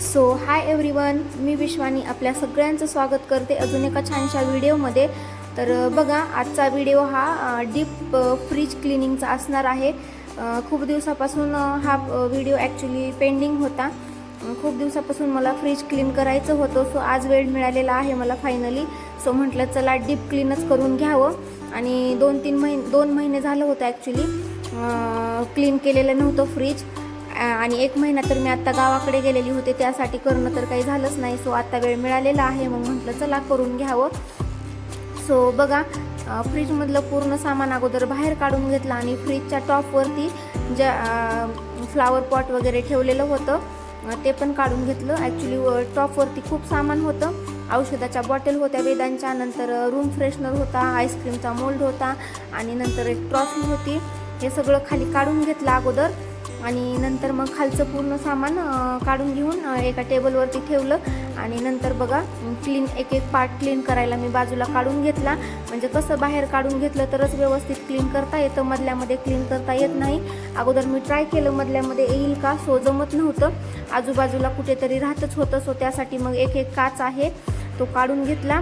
So hi everyone मी विश्वानी आपल्या सगळ्यांचं स्वागत करते अजून एका छानशा व्हिडिओमध्ये. तर बघा आजचा व्हिडिओ हा डीप फ्रीज क्लिनिंगचा असणार आहे. खूप दिवसापासून हा व्हिडिओ ॲक्च्युली पेंडिंग होता. खूप दिवसापासून मला फ्रीज क्लीन करायचं होतं. सो आज वेळ मिळालेला आहे मला फायनली सो म्हटलं चला डीप क्लीनच करून घ्यावं. आणि दोन तीन महिने दोन महिने झालं होतं ॲक्च्युली क्लीन केलेलं नव्हतं फ्रीज. आणि एक महिना तर मी आत्ता गावाकडे गेलेली होते त्यासाठी करणं तर काही झालंच नाही. सो आत्ता वेळ मिळालेला आहे मग म्हटलं चला करून घ्यावं. सो बघा फ्रीजमधलं पूर्ण सामान अगोदर बाहेर काढून घेतलं आणि फ्रीजच्या टॉपवरती ज्या फ्लावर पॉट वगैरे ठेवलेलं होतं ते पण काढून घेतलं. ॲक्च्युली टॉपवरती खूप सामान होतं. औषधाच्या बॉटल होत्या वेदांच्या नंतर रूम फ्रेशनर होता आईस्क्रीमचा मोल्ड होता आणि नंतर एक ट्रॉफी होती. हे सगळं खाली काढून घेतलं अगोदर. आणि नंतर मग खालचं पूर्ण सामान काढून घेऊन एका टेबलवरती ठेवलं. आणि नंतर बघा क्लीन एक एक पार्ट क्लीन करायला मी बाजूला काढून घेतला. म्हणजे कसं बाहेर काढून घेतलं तरच व्यवस्थित क्लीन करता येतं मधल्यामध्ये क्लीन करता येत नाही. अगोदर मी ट्राय केलं मधल्यामध्ये येईल का? सो जमत नव्हतं. आजूबाजूला कुठेतरी राहतच होतं सो त्यासाठी मग एक एक काच आहे तो काढून घेतला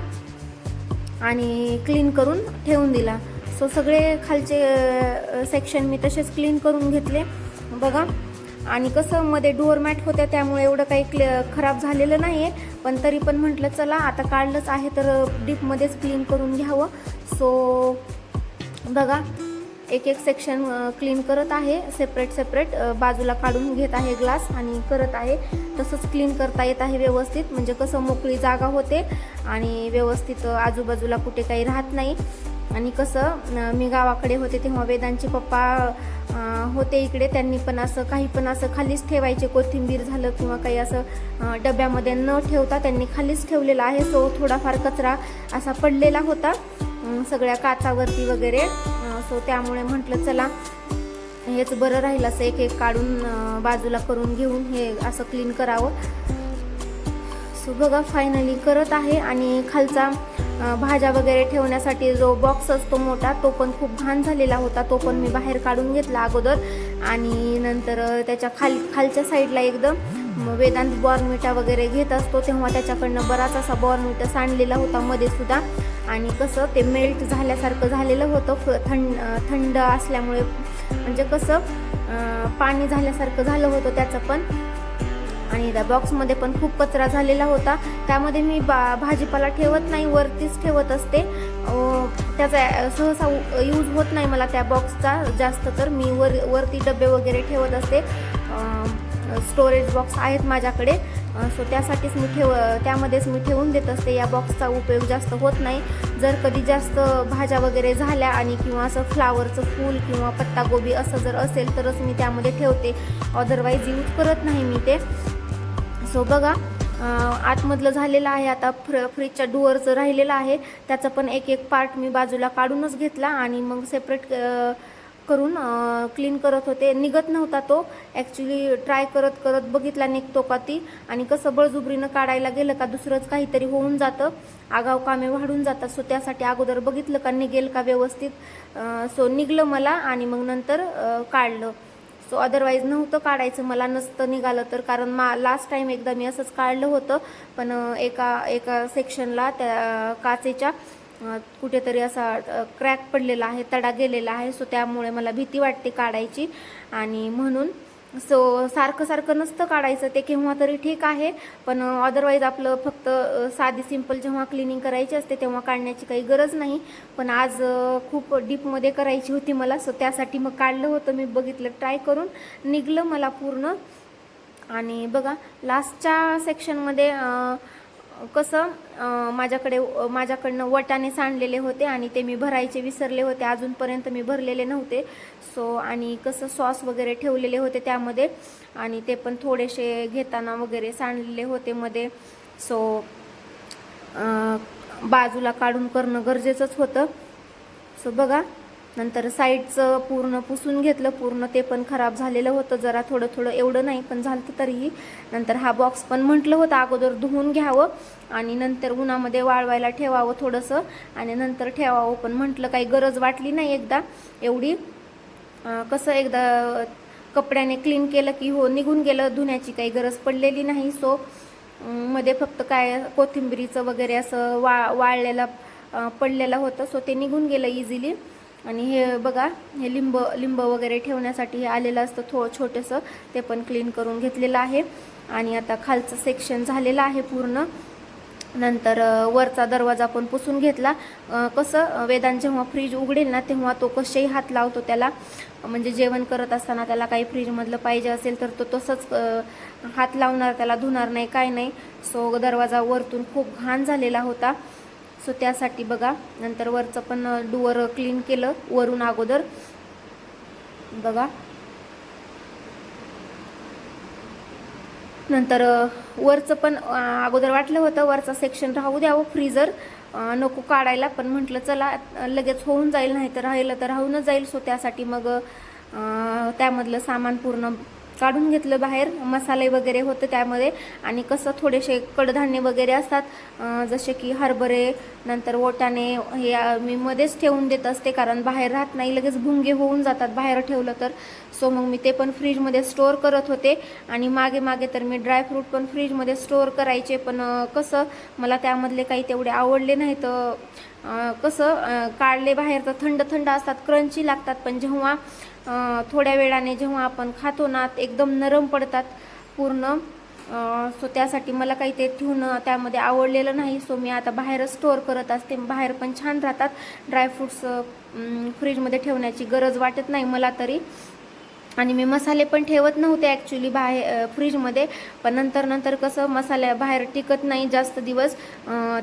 आणि क्लीन करून ठेवून दिला. सो सगळे खालचे सेक्शन मी तसेच क्लीन करून घेतले. बघा. आणि कसं मध्ये डोअरमॅट होत्या त्यामुळे एवढं काही क्लि खराब झालेलं नाही आहे पण तरी पण म्हटलं चला आता काढलंच आहे तर डीपमध्येच क्लीन करून घ्यावं. सो बघा एक एक सेक्शन क्लीन करत आहे. सेपरेट सेपरेट बाजूला काढून घेत आहे ग्लास आणि करत आहे. तसंच क्लीन करता येत आहे व्यवस्थित. म्हणजे कसं मोकळी जागा होते आणि व्यवस्थित आजूबाजूला कुठे काही राहत नाही. आणि कसं मी गावाकडे होते तेव्हा वेदांचे पप्पा होते इकडे. त्यांनी पण असं काही पण असं खालीच ठेवायचे. कोथिंबीर झालं किंवा काही असं डब्यामध्ये न ठेवता त्यांनी खालीच ठेवलेला आहे. सो थोडाफार कचरा असा पडलेला होता सगळ्या काचावरती वगैरे. सो त्यामुळे म्हटलं चला हेच बरं राहील असं एक एक काढून बाजूला करून घेऊन हे असं क्लीन करावं. सो बघा फायनली करत आहे. आणि खालचा भाज्या वगैरे ठेवण्यासाठी जो बॉक्स असतो मोठा तो पण खूप घाण झालेला होता. तो पण मी बाहेर काढून घेतला अगोदर. आणि नंतर त्याच्या खाल खालच्या साईडला एकदम वेदांत बॉर्नविटा वगैरे घेत असतो. तेव्हा त्याच्याकडनं बराच असा बॉर्नविटा सांडलेला होता मध्ये सुद्धा. आणि कसं ते मेल्ट झाल्यासारखं झालेलं होतं. फ- थंड थंड असल्यामुळे म्हणजे कसं पाणी झाल्यासारखं झालं होतं त्याचं पण. आणि त्या बॉक्समध्ये पण खूप कचरा झालेला होता. त्यामध्ये मी बा भाजीपाला ठेवत नाही वरतीच ठेवत असते. त्याचा सहसा यूज होत नाही मला त्या बॉक्सचा जास्त तर मी वर वरती डबे वगैरे ठेवत असते. स्टोरेज बॉक्स आहेत माझ्याकडे. सो त्यासाठीच मी ठेव त्यामध्येच मी ठेवून देत असते. या बॉक्सचा उपयोग जास्त होत नाही. जर कधी जास्त भाज्या वगैरे झाल्या आणि किंवा असं फ्लावरचं फूल किंवा पत्तागोबी असं जर असेल तरच मी त्यामध्ये ठेवते. अदरवाईज यूज करत नाही मी ते. सो बघा आतमधलं झालेलं आहे. आता फ्र फ्रीजच्या डुअरचं राहिलेलं आहे. त्याचा पण एक एक पार्ट मी बाजूला काढूनच घेतला आणि मग सेपरेट करून क्लीन करत होते. निघत नव्हता तो. ॲक्च्युली ट्राय करत करत बघितला निघतो का ती. आणि कसं बळजुबरीनं काढायला गेलं का दुसरंच काहीतरी होऊन जातं. आगाव कामे वाढून जातात. सो त्यासाठी अगोदर बघितलं का निघेल का व्यवस्थित. सो निघलं मला आणि मग नंतर काढलं. सो अदरवाईज नव्हतं काढायचं. मला नसतं निघालं तर. कारण मा लास्ट टाईम एकदा मी असंच काढलं होतं. पण एका एका सेक्शनला त्या काचेच्या कुठेतरी असा क्रॅक पडलेला आहे तडा गेलेला आहे. सो त्यामुळे मला भीती वाटते काढायची. आणि म्हणून सो सारखं सारखं नसतं काढायचं ते केव्हा तरी ठीक आहे. पण अदरवाईज आपलं फक्त साधी सिंपल जेव्हा क्लिनिंग करायची असते तेव्हा काढण्याची काही गरज नाही. पण आज खूप डीपमध्ये करायची होती मला सो त्यासाठी मग काढलं होतं. मी बघितलं ट्राय करून निघलं मला पूर्ण. आणि बघा लास्टच्या सेक्शनमध्ये कसं माझ्याकडे माझ्याकडनं वटाने सांडलेले होते आणि ते मी भरायचे विसरले होते. अजूनपर्यंत मी भरलेले नव्हते. सो आणि कसं सॉस वगैरे ठेवलेले होते त्यामध्ये आणि ते पण थोडेसे घेताना वगैरे सांडलेले होते मध्ये. सो बाजूला काढून करणं गरजेचंच होतं. सो बघा. नंतर साईडचं पूर्ण पुसून घेतलं पूर्ण ते पण खराब झालेलं होतं जरा थोडं थोडं एवढं नाही पण झालं तरीही. नंतर हा बॉक्स पण म्हटलं होतं अगोदर धुवून घ्यावं आणि नंतर उन्हामध्ये वाळवायला ठेवावं थोडंसं आणि नंतर ठेवावं पण म्हटलं काही गरज वाटली नाही एकदा एवढी. कसं एकदा कपड्याने क्लीन केलं की हो निघून गेलं धुण्याची काही गरज पडलेली नाही. सो मध्ये फक्त काय कोथिंबिरीचं वगैरे असं वा वाळलेलं पडलेलं होतं. सो ते निघून गेलं इझिली आणि हे बघा हे लिंब लिंब वगैरे ठेवण्यासाठी हे आलेलं असतं थोडं छोटंसं. ते पण क्लीन करून घेतलेलं आहे. आणि आता खालचं सेक्शन झालेलं आहे पूर्ण. नंतर वरचा दरवाजा पण पुसून घेतला. कसं वेदांत जेव्हा फ्रीज उघडेल ना तेव्हा तो कसेही हात लावतो त्याला. म्हणजे जेवण करत असताना त्याला काही फ्रीजमधलं पाहिजे असेल तर तो तसंच हात लावणार त्याला धुणार नाही काय नाही. सो दरवाजा वरतून खूप घाण झालेला होता. सो त्यासाठी बघा. नंतर वरचं पण डुअर क्लीन केलं वरून अगोदर. बघा. नंतर वरचं पण अगोदर वाटलं होतं वरचं सेक्शन राहू द्यावं फ्रीजर नको काढायला पण म्हटलं चला लगेच होऊन जाईल नाही तर राहिलं तर राहूनच जाईल. सो त्यासाठी मग त्यामधलं सामान पूर्ण काढून घेतलं बाहेर मसाले वगैरे होते त्यामध्ये. आणि कसं थोडेसे कडधान्य वगैरे असतात जसे की हरभरे नंतर ओटाणे हे मी मध्येच ठेवून देत असते कारण बाहेर राहत नाही लगेच भुंगे होऊन जातात बाहेर ठेवलं तर. सो मग मी ते पण फ्रीजमध्ये स्टोअर करत होते. आणि मागे मागे तर मी ड्रायफ्रूट पण फ्रीजमध्ये स्टोअर करायचे. पण कसं मला त्यामधले काही तेवढे आवडले नाही तर कसं काढले बाहेर तर थंड थंड असतात क्रंची लागतात. पण जेव्हा थोड्या वेळाने जेव्हा आपण खातो ना एकदम नरम पडतात पूर्ण. सो त्यासाठी मला काही ते ठेवणं त्यामध्ये आवडलेलं नाही. सो मी आता बाहेरच स्टोअर करत असते. बाहेर पण छान राहतात. ड्रायफ्रूट्स फ्रीजमध्ये ठेवण्याची गरज वाटत नाही मला तरी. आणि मी मसाले पण ठेवत नव्हते ॲक्च्युली बाहेर फ्रीजमध्ये पण नंतर नंतर कसं मसाल्या बाहेर टिकत नाही जास्त दिवस.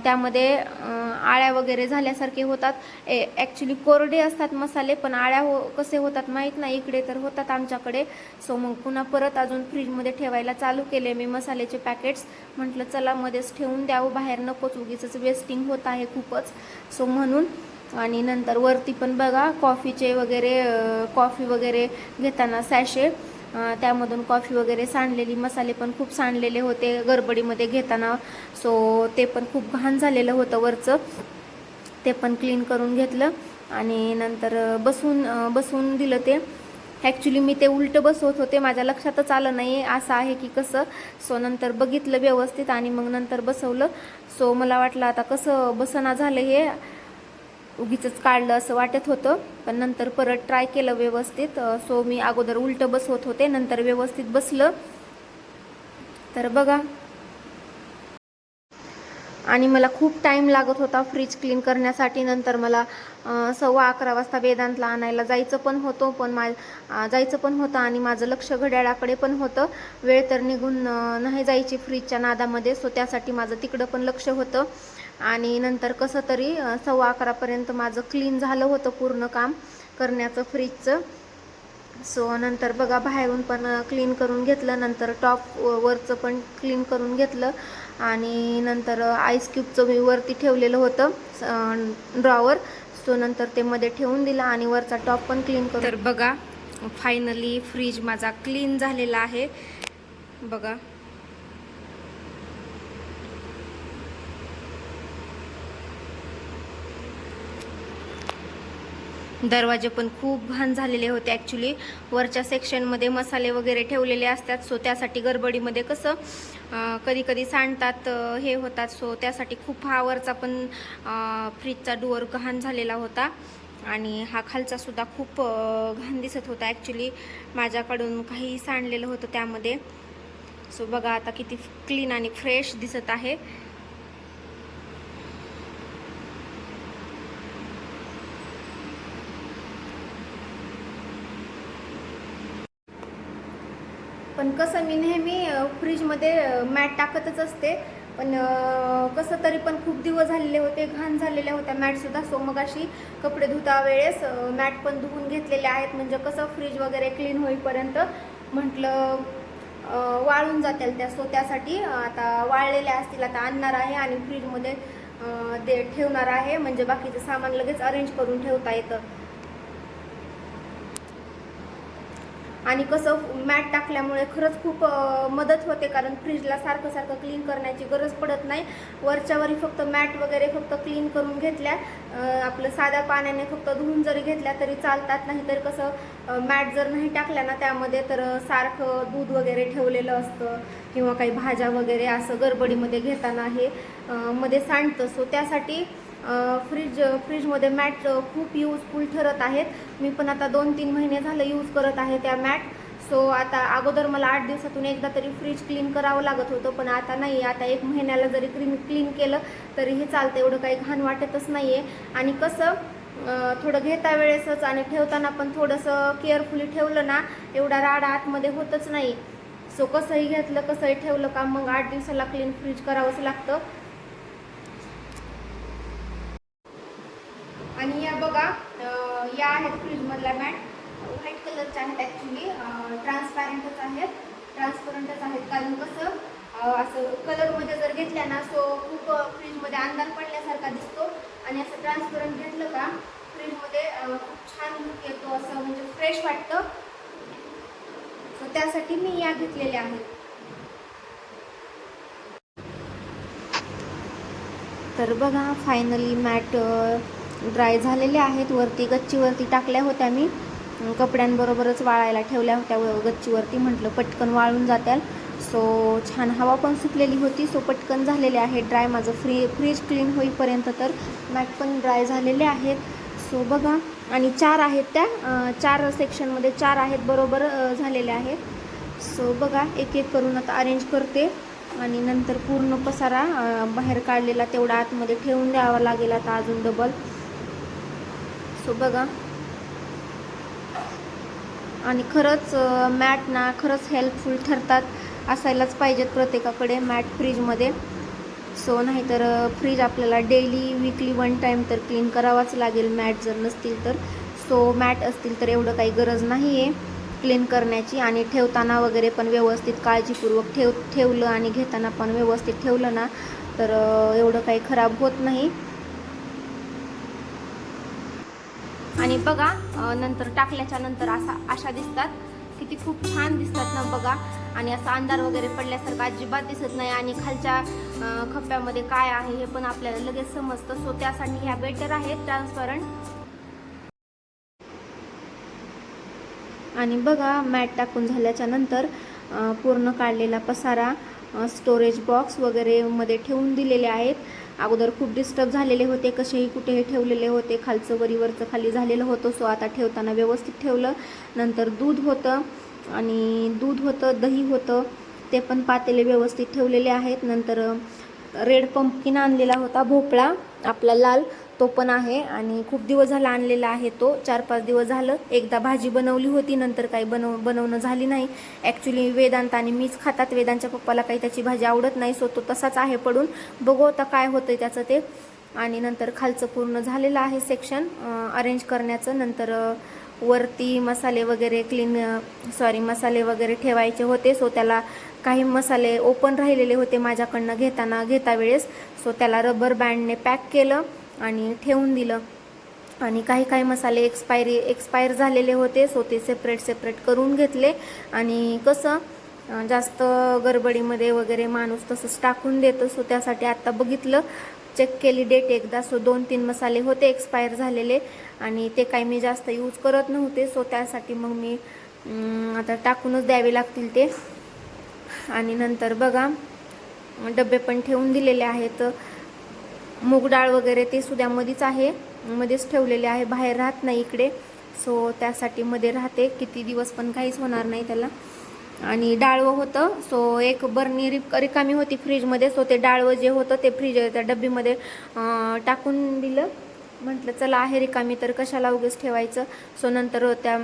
त्यामध्ये आळ्या वगैरे झाल्यासारखे होतात. ए ॲक्च्युली कोरडे असतात मसाले पण आळ्या हो कसे होतात माहीत नाही. इकडे तर होतात आमच्याकडे. सो मग पुन्हा परत अजून फ्रीजमध्ये ठेवायला चालू केले मी मसाल्याचे पॅकेट्स म्हटलं चला मध्येच ठेवून द्यावं. बाहेर नकोच उगीच वेस्टिंग होत आहे खूपच. सो म्हणून आणि नंतर वरती पण बघा कॉफीचे वगैरे कॉफी वगैरे घेताना सॅशे. त्यामधून कॉफी वगैरे सांडलेली मसाले पण खूप सांडलेले होते गडबडीमध्ये घेताना. सो ते पण खूप घाण झालेलं होतं वरचं. ते पण क्लीन करून घेतलं आणि नंतर बसून बसून दिलं ते. ॲक्च्युली मी ते उलटं बसवत होते माझ्या लक्षातच आलं नाही असं आहे की कसं. सो नंतर बघितलं व्यवस्थित आणि मग नंतर बसवलं. सो मला वाटलं आता कसं बसना झालं हे. उगीच काढलं असं वाटत होतं. पण नंतर परत ट्राय केलं व्यवस्थित. सो मी अगोदर उलटं बसवत होते. नंतर व्यवस्थित बसलं. तर बघा. आणि मला खूप टाईम लागत होता फ्रीज क्लीन करण्यासाठी. नंतर मला सव्वा अकरा वाजता वेदांतला आणायला जायचं पण होतं. पण मा जायचं पण होतं आणि माझं लक्ष घड्याळाकडे पण होतं. वेळ तर निघून नाही जायची फ्रीजच्या नादामध्ये. सो त्यासाठी माझं तिकडं पण लक्ष होतं. आणि नंतर कसं तरी सव्वा अकरापर्यंत माझं क्लीन झालं होतं पूर्ण काम करण्याचं फ्रीजचं सो नंतर बघा बाहेरून पण क्लीन करून घेतलं नंतर टॉप वरचं पण क्लीन करून घेतलं आणि नंतर आईस क्यूबचं मी वरती ठेवलेलं होतं ड्रॉवर सो नंतर ते मध्ये ठेवून दिलं आणि वरचा टॉप पण क्लीन करून तर बघा फायनली फ्रीज माझा क्लीन झालेला आहे. बघा. दरवाजे पण खूप घाण झालेले होते ॲक्च्युली वरच्या सेक्शनमध्ये मसाले वगैरे ठेवलेले असतात सो त्यासाठी गडबडीमध्ये कसं कधी कधी सांडतात हे होतात सो त्यासाठी खूप हा वरचा पण फ्रीजचा डोअर घाण झालेला होता. आणि हा खालचा सुद्धा खूप घाण दिसत होता ॲक्च्युली माझ्याकडून काही सांडलेलं होतं त्यामध्ये. सो बघा आता किती क्लीन आणि फ्रेश दिसत आहे. पण कसं मी नेहमी फ्रीजमध्ये मॅट टाकतच असते. पण कसं तरी पण खूप दिवस झालेले होते घाण झालेल्या होत्या मॅटसुद्धा सो मग अशी कपडे धुता वेळेस मॅट पण धुवून घेतलेले आहेत. म्हणजे कसं फ्रीज वगैरे क्लीन होईपर्यंत म्हटलं वाळून जातील त्या. सो त्यासाठी आता वाळलेल्या असतील. आता आणणार आहे आणि फ्रीजमध्ये ते ठेवणार आहे. म्हणजे बाकीचं सामान लगेच अरेंज करून ठेवता येतं. आणि कसं मॅट टाकल्यामुळे खरंच खूप मदत होते कारण फ्रीजला सारखं सारखं क्लीन करण्याची गरज पडत नाही. वरच्यावरी फक्त मॅट वगैरे फक्त क्लीन करून घेतल्या. आपलं साध्या पाण्याने फक्त धुवून जरी घेतल्या तरी चालतात नाही तर कसं मॅट जर नाही टाकल्या ना त्यामध्ये तर सारखं दूध वगैरे ठेवलेलं असतं किंवा काही भाज्या वगैरे असं गडबडीमध्ये घेताना हे मध्ये सांडतं. सो त्यासाठी फ्रीज फ्रीजमध्ये मॅट खूप यूजफुल ठरत आहेत. मी पण आता दोन तीन महिने झालं यूज करत आहे त्या मॅट सो आता अगोदर मला आठ दिवसातून एकदा तरी फ्रीज क्लीन करावं लागत होतं पण आता नाही आता एक महिन्याला जरी क्लीन क्लीन केलं तरी हे चालतं. एवढं काही घाण वाटतच नाही आहे आणि कसं थोडं घेता वेळेसच आणि ठेवताना पण थोडंसं केअरफुली ठेवलं ना एवढा राडा आतमध्ये होतच नाही. सो कसंही घेतलं कसंही ठेवलं का मग आठ दिवसाला क्लीन फ्रीज करावंच लागतं आणि या बघा अं, या आहेत फ्रीजमधल्या मॅट व्हाईट कलरच्या आहेत ॲक्च्युली ट्रान्सपॅरंटच आहेत ट्रान्सपरंटच आहेत कारण कसं अं, असं कलरमध्ये जर घेतल्या ना सो खूप फ्रीजमध्ये अंधार पडल्यासारखा दिसतो. आणि असं ट्रान्सपरंट घेतलं का फ्रीजमध्ये खूप छान लुक येतो असं म्हणजे फ्रेश वाटतं. सो त्यासाठी मी या घेतलेल्या आहेत. तर बघा फायनली मॅट ड्राय झालेले आहेत. वरती गच्चीवरती टाकल्या होत्या मी. कपड्यांबरोबरच वाळायला ठेवल्या होत्या. गच्चीवरती म्हटलं पटकन वाळून जात्याल. सो छान हवा पण सुटलेली होती सो पटकन झालेले आहे. ड्राय माझं फ्री फ्रीज क्लीन होईपर्यंत तर मॅट पण ड्राय झालेले आहेत. सो बघा आणि चार आहेत त्या चार सेक्शनमध्ये चार आहेत बरोबर झालेले झालेल्या आहेत. सो बघा एक एक करून आता अरेंज करते. आणि नंतर पूर्ण पसारा बाहेर काढलेला तेवढा आतमध्ये ठेवून द्यावा लागेल आता अजून डबल सो बघा. आणि खरंच मॅट ना खरंच हेल्पफुल ठरतात. असायलाच पाहिजेत प्रत्येकाकडे. मॅट फ्रीजमध्ये सो नाहीतर फ्रीज आपल्याला डेली वीकली वन टाईम तर क्लीन करावाच लागेल. मॅट जर नसतील तर. सो मॅट असतील तर एवढं काही गरज नाही आहे क्लीन करण्याची. आणि ठेवताना वगैरे पण व्यवस्थित काळजीपूर्वक ठेव ठेवलं आणि घेताना पण व्यवस्थित ठेवलं ना तर एवढं काही खराब होत नाही. आणि बघा नंतर टाकल्याच्या नंतर असा अशा दिसतात. किती खूप छान दिसतात ना बघा. आणि असा अंधार वगैरे पडल्यासारखं अजिबात दिसत नाही. आणि खालच्या खप्प्यामध्ये काय आहे हे पण आपल्याला लगेच समजतं. सो त्यासाठी ह्या बेटर आहेत ट्रान्सपरंट आणि बघा मॅट टाकून झाल्याच्यानंतर पूर्ण काढलेला पसारा स्टोरेज बॉक्स वगैरे मध्ये ठेवून दिलेले आहेत. अगोदर खूप डिस्टर्ब झालेले होते कसेही कुठेही ठेवलेले होते खालचं वरीवरचं खाली झालेलं होतं सो आता ठेवताना व्यवस्थित ठेवलं. नंतर दूध होतं आणि दूध होतं दही होतं ते पण पातेले व्यवस्थित ठेवलेले आहेत. नंतर रेड पंपकिन आणलेला होता भोपळा आपला लाल. तो पण आहे आणि खूप दिवस झाला आणलेला आहे तो. चार पाच दिवस झालं. एकदा भाजी बनवली होती नंतर काही बनव बनवणं झाली नाही. ॲक्च्युली वेदांत आणि मीच खातात. वेदांच्या पप्पाला काही त्याची भाजी आवडत नाही सो तो तसाच आहे पडून. बघू आता काय होतं त्याचं ते. आणि नंतर खालचं पूर्ण झालेलं आहे सेक्शन अरेंज करण्याचं. नंतर वरती मसाले वगैरे क्लीन सॉरी मसाले वगैरे ठेवायचे होते. सो त्याला काही मसाले ओपन राहिलेले होते माझ्याकडनं घेताना घेता वेळेस. सो त्याला रबर बँडने पॅक केलं. आणि ठेवून दिलं. आणि काही काही मसाले एक्सपायरी एक्सपायर झालेले होते सो ते सेपरेट सेपरेट करून घेतले. आणि कसं जास्त गडबडीमध्ये वगैरे माणूस तसंच टाकून देतो सो त्यासाठी आत्ता बघितलं. चेक केली डेट एकदा सो दोन तीन मसाले होते एक्सपायर झालेले. आणि ते काही मी जास्त यूज करत नव्हते सो त्यासाठी मग मी आता टाकूनच द्यावे लागतील ते. आणि नंतर बघा डबे पण ठेवून दिलेले आहेत. मूग डाळ वगैरे ते सुद्धा मध्येच आहे. मध्येच ठेवलेले आहे. बाहेर राहत नाही इकडे. सो त्यासाठी मध्ये राहते. किती दिवस पण काहीच होणार नाही त्याला. आणि डाळवं होतं. सो एक बरणी रिक रिकामी होती फ्रीजमध्ये. सो ते डाळवं जे होतं ते फ्रीज त्या डब्बीमध्ये टाकून दिलं. म्हटलं चला आहे रिकामी. तर कशाला उगेच ठेवायचं? सो नंतर त्या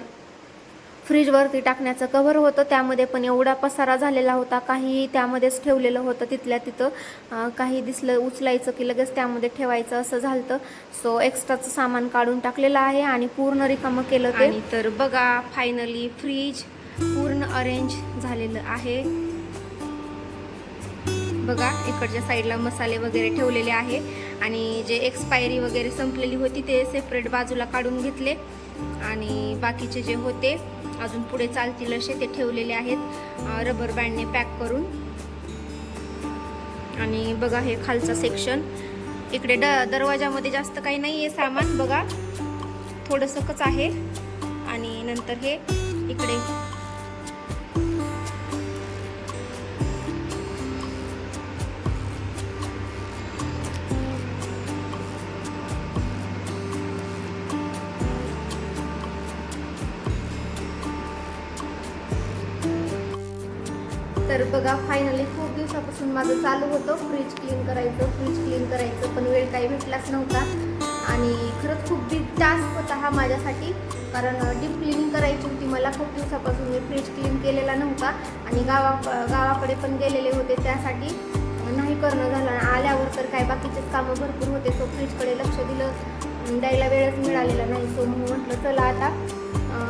फ्रीजवरती टाकण्याचं कव्हर होतं. त्यामध्ये पण एवढा पसारा झालेला होता. काही त्यामध्येच ठेवलेलं होतं. तिथल्या तिथं काही दिसलं उचलायचं की लगेच त्यामध्ये ठेवायचं असं झालं सो एक्स्ट्राचं सामान काढून टाकलेलं आहे आणि पूर्ण रिकामं केलं ते. तर बघा फायनली फ्रीज पूर्ण अरेंज झालेलं आहे. बघा इकडच्या साईडला मसाले वगैरे ठेवलेले आहे. आणि जे एक्सपायरी वगैरे संपलेली होती ते सेपरेट बाजूला काढून घेतले. आणि बाकीचे जे होते अजून पुढे चालतील असे ते ठेवलेले आहेत. रबर बँडने पॅक करून. आणि बघा हे खालचं सेक्शन इकडे ड दरवाजामध्ये जास्त काही नाही आहे सामान बघा. थोडंसंच आहे. आणि नंतर हे इकडे बघा फायनली खूप दिवसापासून माझं चालू होतं. फ्रीज क्लीन करायचं फ्रीज क्लीन करायचं पण वेळ काही भेटलाच नव्हता. आणि खरंच खूप बिग टास्क होता हा माझ्यासाठी. कारण डीप क्लिनिंग करायची होती मला. खूप दिवसापासून मी फ्रीज क्लीन केलेला नव्हता. आणि गावा गावाकडे पण गेलेले होते त्यासाठी. नाही करणं झालं. आल्यावर तर काय बाकीचेच कामं भरपूर होते. सो फ्रीजकडे लक्ष दिलं. द्यायला वेळच मिळालेला नाही. सो म्हटलं चला आता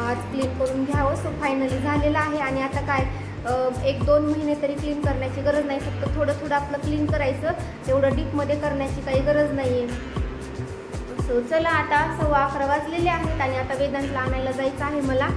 आज क्लीन करून घ्यावं. सो फायनली झालेलं आहे. आणि आता काय एक दोन महिने तरी क्लीन करण्याची गरज नाही. फक्त थोडं थोडं आपलं क्लीन करायचं तेवढं डीपमध्ये करण्याची काही गरज नाही आहे सो चला आता सव्वा अकरा वाजलेले आहेत आणि आता वेदांतला आणायला जायचं आहे मला.